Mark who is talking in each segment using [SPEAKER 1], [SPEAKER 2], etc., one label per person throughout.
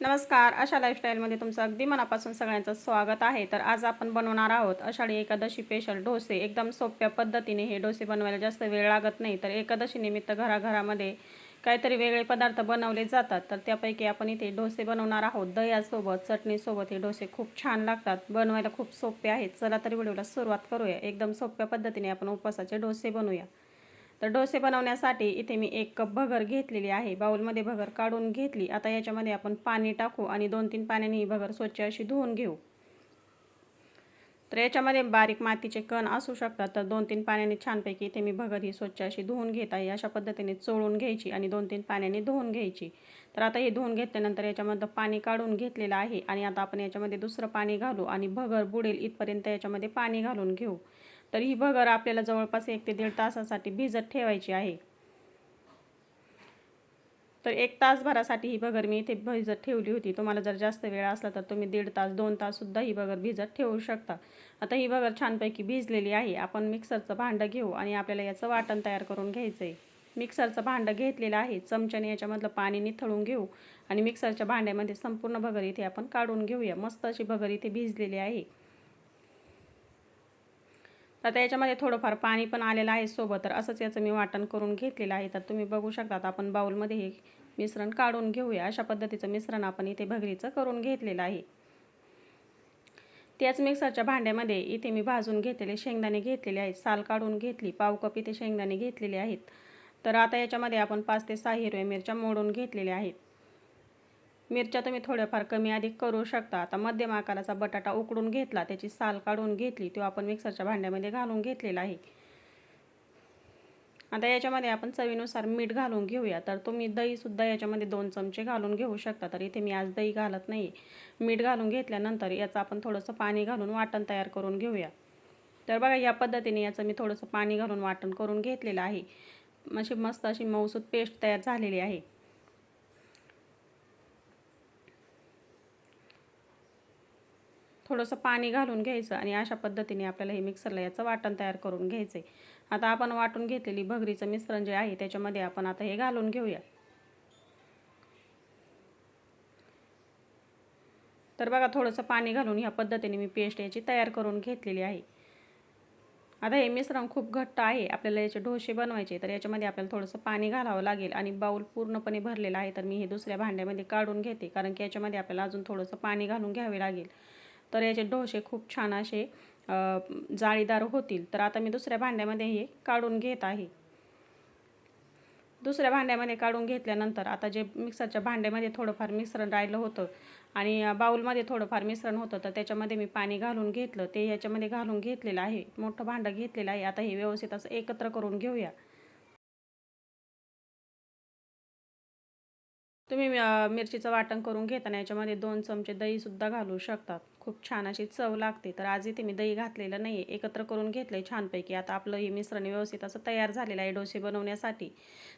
[SPEAKER 1] नमस्कार अशा लाईफस्टाईलमध्ये तुमचं अगदी मनापासून सगळ्यांचं स्वागत आहे. तर आज आपण बनवणार आहोत आषाढी एकादशी स्पेशल डोसे. एकदम सोप्या पद्धतीने हे डोसे बनवायला जास्त वेळ लागत नाही. तर एकादशीनिमित्त घराघरामध्ये काहीतरी वेगळे पदार्थ बनवले जातात. तर त्यापैकी आपण इथे डोसे बनवणार आहोत. दह्यासोबत चटणीसोबत हे डोसे खूप छान लागतात. बनवायला खूप सोपे आहेत. चला तरी व्हिडिओला सुरुवात करूया. एकदम सोप्या पद्धतीने आपण उपवासाचे डोसे बनवूया. तर डोसे बनवण्यासाठी इथे मी एक कप भगर घेतलेली आहे. बाउलमध्ये भगर काढून घेतली. आता याच्यामध्ये आपण पाणी टाकू आणि दोन तीन पाण्याने ही भगर स्वच्छ अशी धुवून घेऊ. तर याच्यामध्ये बारीक मातीचे कण असू शकतात. तर दोन तीन पाण्याने छानपैकी इथे मी भगर ही स्वच्छ अशी धुवून घेत आहे. अशा पद्धतीने चोळून घ्यायची आणि दोन तीन पाण्याने धुवून घ्यायची. तर आता ही धुवून घेतल्यानंतर याच्यामध्ये पाणी काढून घेतलेलं आहे आणि आता आपण याच्यामध्ये दुसरं पाणी घालू आणि भगर बुडेल इथपर्यंत याच्यामध्ये पाणी घालून घेऊ. तर ही भगर आपल्याला जवळपास एक ते दीड तासासाठी भिजत ठेवायची आहे. तर एक तासभरासाठी ही भगर मी इथे भिजत ठेवली होती. तुम्हाला जर जास्त वेळ असला तर तुम्ही दीड तास दोन ताससुद्धा ही बगर भिजत ठेवू शकता. आता ही भगर छानपैकी भिजलेली आहे. आपण मिक्सरचं भांडं घेऊ आणि आपल्याला याचं वाटण तयार करून घ्यायचं आहे मिक्सरचं भांडं घेतलेलं आहे. चमच्याने याच्यामधलं पाणी निथळून घेऊ आणि मिक्सरच्या भांड्यामध्ये संपूर्ण भगर इथे आपण काढून घेऊया. मस्त अशी भगर इथे भिजलेली आहे. आता याच्यामध्ये थोडंफार पाणी पण आलेलं आहे सोबत. तर असंच याचं मी वाटण करून घेतलेलं आहे. तर तुम्ही बघू शकता आपण बाऊलमध्ये हे मिश्रण काढून घेऊया. अशा पद्धतीचं मिश्रण आपण इथे भगरीचं करून घेतलेलं आहे. त्याच मिक्सरच्या भांड्यामध्ये इथे मी भाजून घेतलेले शेंगदाणे घेतलेले आहेत. साल काढून घेतली पाव कप इथे शेंगदाणे घेतलेले आहेत. तर आता याच्यामध्ये आपण पाच ते सहा हिरव्या मिरच्या मोडून घेतलेल्या आहेत. मिरच्या तुम्ही थोड्याफार कमी अधिक करू शकता. आता मध्यम आकाराचा बटाटा उकडून घेतला त्याची साल काढून घेतली तो आपण मिक्सरच्या भांड्यामध्ये घालून घेतलेला आहे. आता याच्यामध्ये आपण चवीनुसार मीठ घालून घेऊया. तर तुम्ही दहीसुद्धा याच्यामध्ये दोन चमचे घालून घेऊ शकता. तर इथे मी आज दही घालत नाही मीठ घालून घेतल्यानंतर याचं आपण थोडंसं पाणी घालून वाटण तयार करून घेऊया. तर बघा या पद्धतीने याचं मी थोडंसं पाणी घालून वाटण करून घेतलेलं आहे. अशी मस्त अशी मऊसूद पेस्ट तयार झालेली आहे. थोडंसं पाणी घालून घ्यायचं आणि अशा पद्धतीने आपल्याला हे मिक्सरला याचं वाटण तयार करून घ्यायचं आहे आता आपण वाटून घेतलेली भगरीचं मिश्रण जे आहे त्याच्यामध्ये आपण आता हे घालून घेऊया. तर बघा थोडंसं पाणी घालून ह्या पद्धतीने मी पेस्ट याची तयार करून घेतलेली आहे. आता हे मिश्रण खूप घट्ट आहे. आपल्याला याचे डोसे बनवायचे तर याच्यामध्ये आपल्याला थोडंसं पाणी घालावं लागेल आणि बाऊल पूर्णपणे भरलेला आहे तर मी हे दुसऱ्या भांड्यामध्ये काढून घेते कारण की याच्यामध्ये आपल्याला अजून थोडंसं पाणी घालून घ्यावे लागेल. तर याचे डोसे खूप छान असे जाळीदार होतील. तर आता मी दुसऱ्या भांड्यामध्ये हे काढून घेत आहे. दुसऱ्या भांड्यामध्ये काढून घेतल्यानंतर आता जे मिक्सरच्या भांड्यामध्ये थोडंफार मिश्रण राहिलं होतं आणि बाऊलमध्ये थोडंफार मिश्रण होतं तर त्याच्यामध्ये मी पाणी घालून घेतलं. ते याच्यामध्ये घालून घेतलेलं आहे. मोठं भांडं घेतलेलं आहे. आता हे व्यवस्थित असं एकत्र करून घेऊया. तुम्ही मिरचीचं वाटण करून घेताना याच्यामध्ये दोन चमचे दहीसुद्धा घालू शकतात खूप छान अशी चव लागते. तर आज इथे मी दही घातलेलं नाही आहे एकत्र करून घेतलं आहे छानपैकी. आता आपलं हे मिश्रण व्यवस्थित असं तयार झालेलं आहे डोसे बनवण्यासाठी.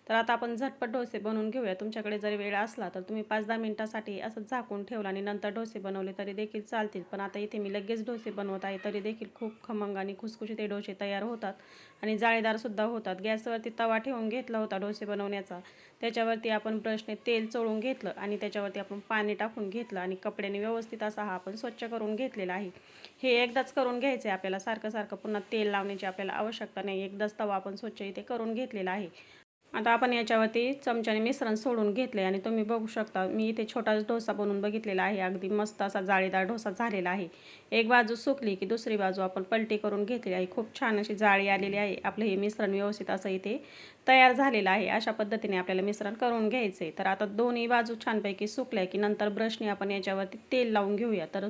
[SPEAKER 1] तर आता आपण झटपट डोसे बनवून घेऊया. तुमच्याकडे जर वेळ असला तर तुम्ही पाच दहा मिनटासाठी असं झाकून ठेवलं आणि नंतर डोसे बनवले तरी देखील चालतील. पण आता इथे मी लगेच डोसे बनवत आहे तरी देखील खूप खमंग आणि खुसखुशीत ते डोसे तयार होतात आणि जाळीदारसुद्धा होतात. गॅसवरती तवा ठेवून घेतला होता डोसे बनवण्याचा. त्याच्यावरती आपण ब्रशने तेल चोळून घेतलं आणि त्याच्यावरती आपण पाणी टाकून घेतलं आणि कपड्याने व्यवस्थित असा हा आपण स्वच्छ करून घेतलेला आहे. हे एकदाच करून घ्यायचं आहे आपल्याला. सारखं सारखं पुन्हा तेल लावण्याची आपल्याला आवश्यकता नाही. एकदाच तवा आपण स्वच्छ इथे करून घेतलेला आहे. आता आपण याच्यावरती चमच्याने मिश्रण सोडून घेतले आणि तुम्ही बघू शकता मी इथे छोटाच डोसा बनवून बघितलेला आहे. अगदी मस्त असा जाळीदार डोसा झालेला आहे. एक बाजू सुकली की दुसरी बाजू आपण पलटी करून घेतली आहे. खूप छान अशी जाळी आलेली आहे. आपलं हे मिश्रण व्यवस्थित असं इथे तयार झालेलं आहे. अशा पद्धतीने आपल्याला मिश्रण करून घ्यायचं आहे तर आता दोन्ही बाजू छानपैकी सुकल्या की नंतर ब्रशने आपण याच्यावरती तेल लावून घेऊया. तर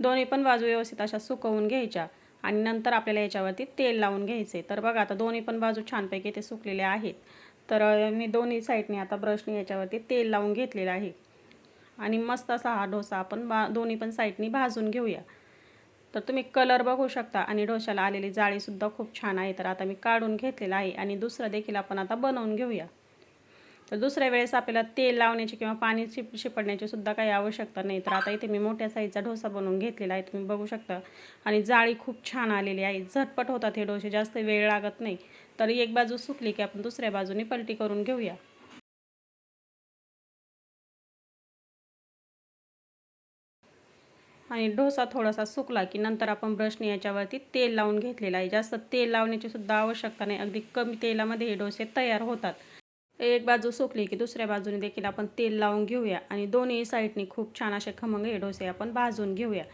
[SPEAKER 1] दोन्ही पण बाजू व्यवस्थित अशा सुकवून घ्यायच्या आणि नंतर आपल्याला याच्यावरती तेल लावून घ्यायचे तर बघा आता दोन्ही पण बाजू छानपैकी ते सुकलेले आहेत. तर मी दोन्ही साईडने आता ब्रशने याच्यावरती तेल लावून घेतलेलं आहे. आणि मस्त असा हा डोसा आपण बा दोन्ही पण साईडनी भाजून घेऊया. तर तुम्ही कलर बघू शकता आणि डोशाला आलेली जाळीसुद्धा खूप छान आहे. तर आता मी काढून घेतलेलं आहे आणि दुसरं देखील आपण आता बनवून घेऊया. तर दुसऱ्या वेळेस आपल्याला तेल लावण्याची किंवा पाणी शिप शिपडण्याची सुद्धा काही आवश्यकता नाही. तर आता इथे मी मोठ्या साईजचा डोसा बनवून घेतलेला आहे. तुम्ही बघू शकता. आणि जाळी खूप छान आलेली आहे. झटपट होतात हे डोसे जास्त वेळ लागत नाही. तर एक बाजू सुकली की आपण दुसऱ्या बाजूने पलटी करून घेऊया. आणि डोसा थोडासा सुकला की नंतर आपण ब्रशने याच्यावरती तेल लावून घेतलेला आहे. जास्त तेल लावण्याची सुद्धा आवश्यकता नाही. अगदी कमी तेलामध्ये हे डोसे तयार होतात. एक बाजू सुकली की दुसऱ्या बाजूने देखील आपण तेल लावून घेऊया. आणि दोन्ही साईडनी खूप छान असे खमंग हे डोसे आपण भाजून घेऊया.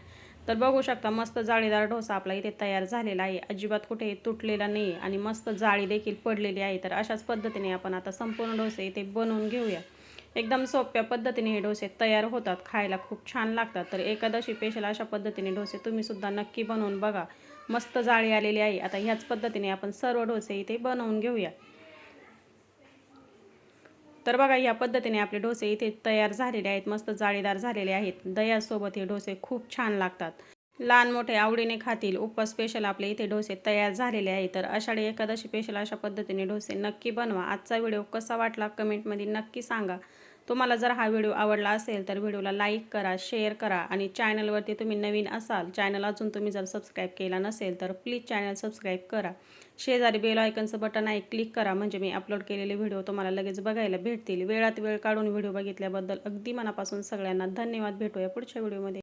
[SPEAKER 1] तर बघू शकता मस्त जाळीदार डोसा आपला इथे तयार झालेला आहे. अजिबात कुठेही तुटलेला नाही आणि मस्त जाळी देखील पडलेली आहे. तर अशाच पद्धतीने आपण आता संपूर्ण डोसे इथे बनवून घेऊया. एकदम सोप्या पद्धतीने हे डोसे तयार होतात खायला खूप छान लागतात. तर एकादशी पेशल अशा पद्धतीने डोसे तुम्हीसुद्धा नक्की बनवून बघा. मस्त जाळी आलेली आहे. आता ह्याच पद्धतीने आपण सर्व डोसे इथे बनवून घेऊया. तर बघा या पद्धतीने आपले डोसे इथे तयार झालेले आहेत. मस्त जाळीदार झालेले आहेत. दह्यासोबत हे डोसे खूप छान लागतात. लहान मोठे आवडीने खातील. उपवास स्पेशल आपले इथे डोसे तयार झालेले आहेत. तर आषाढी एकादशी स्पेशल अशा पद्धतीने डोसे नक्की बनवा. आजचा व्हिडिओ कसा वाटला? कमेंटमध्ये नक्की सांगा. तुम्हाला जर हा व्हिडिओ आवडला असेल तर व्हिडिओला लाईक करा शेअर करा आणि चॅनलवरती तुम्ही नवीन असाल चॅनल अजून तुम्ही जर सबस्क्राईब केला नसेल तर प्लीज चॅनल सबस्क्राईब करा. शेजारी बेल आयकनचं बटन आहे क्लिक करा. म्हणजे मी अपलोड केलेले व्हिडिओ तुम्हाला लगेच बघायला भेटतील. वेळात वेळ काढून व्हिडिओ बघितल्याबद्दल अगदी मनापासून सगळ्यांना धन्यवाद. भेटूया पुढच्या व्हिडिओमध्ये.